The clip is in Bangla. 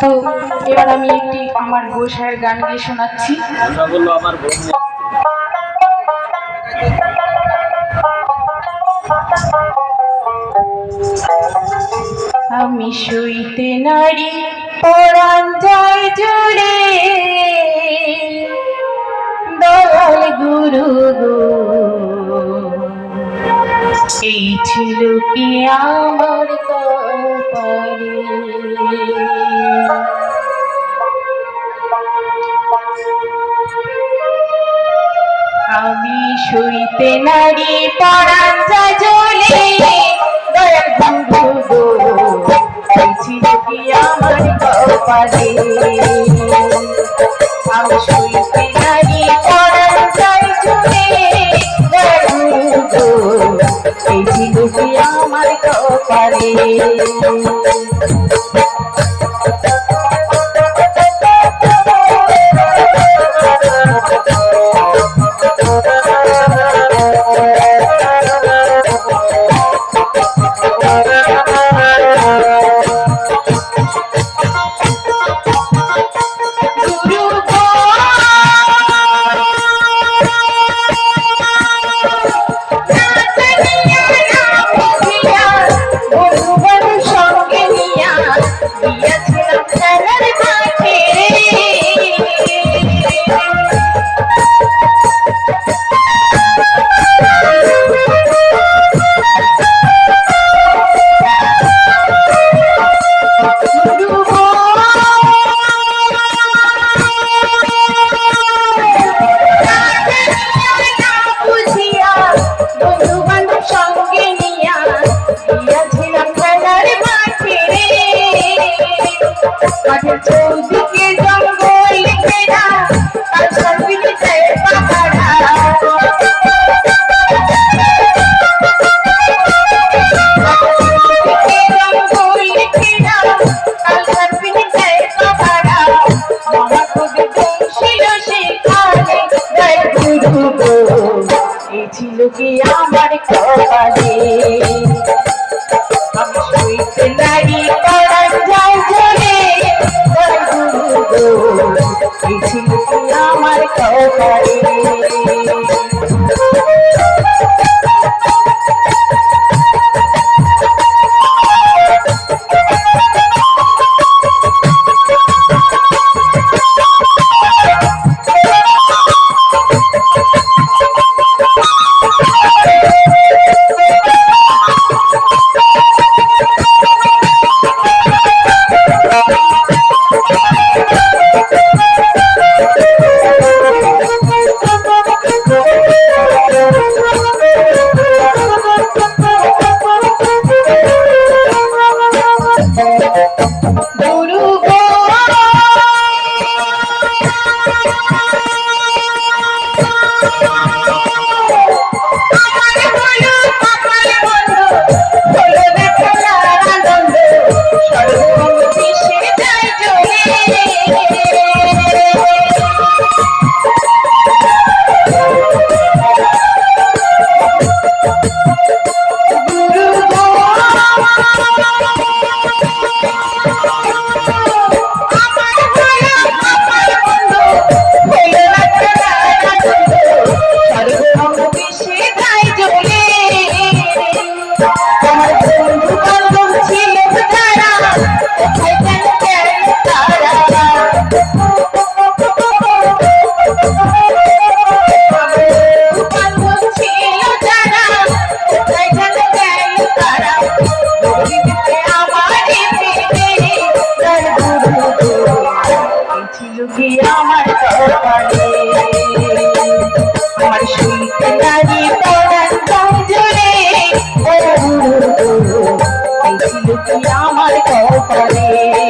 তো এবার আমি একটি আমার গোসাইয়ের গান গিয়ে শোনাচ্ছি। আমি শুইতে নারী, পরাণ যায় জুড়ে। দয়াল গুরু এই ছিল কি আমার পারি আমি শুইতে নারী পরাণ জলে দয়াল বন্ধু আমার কপালে? আমি শুইতে নারী Thank you. দুটো এই ছিল কি আমার কপালে ya mar kau pare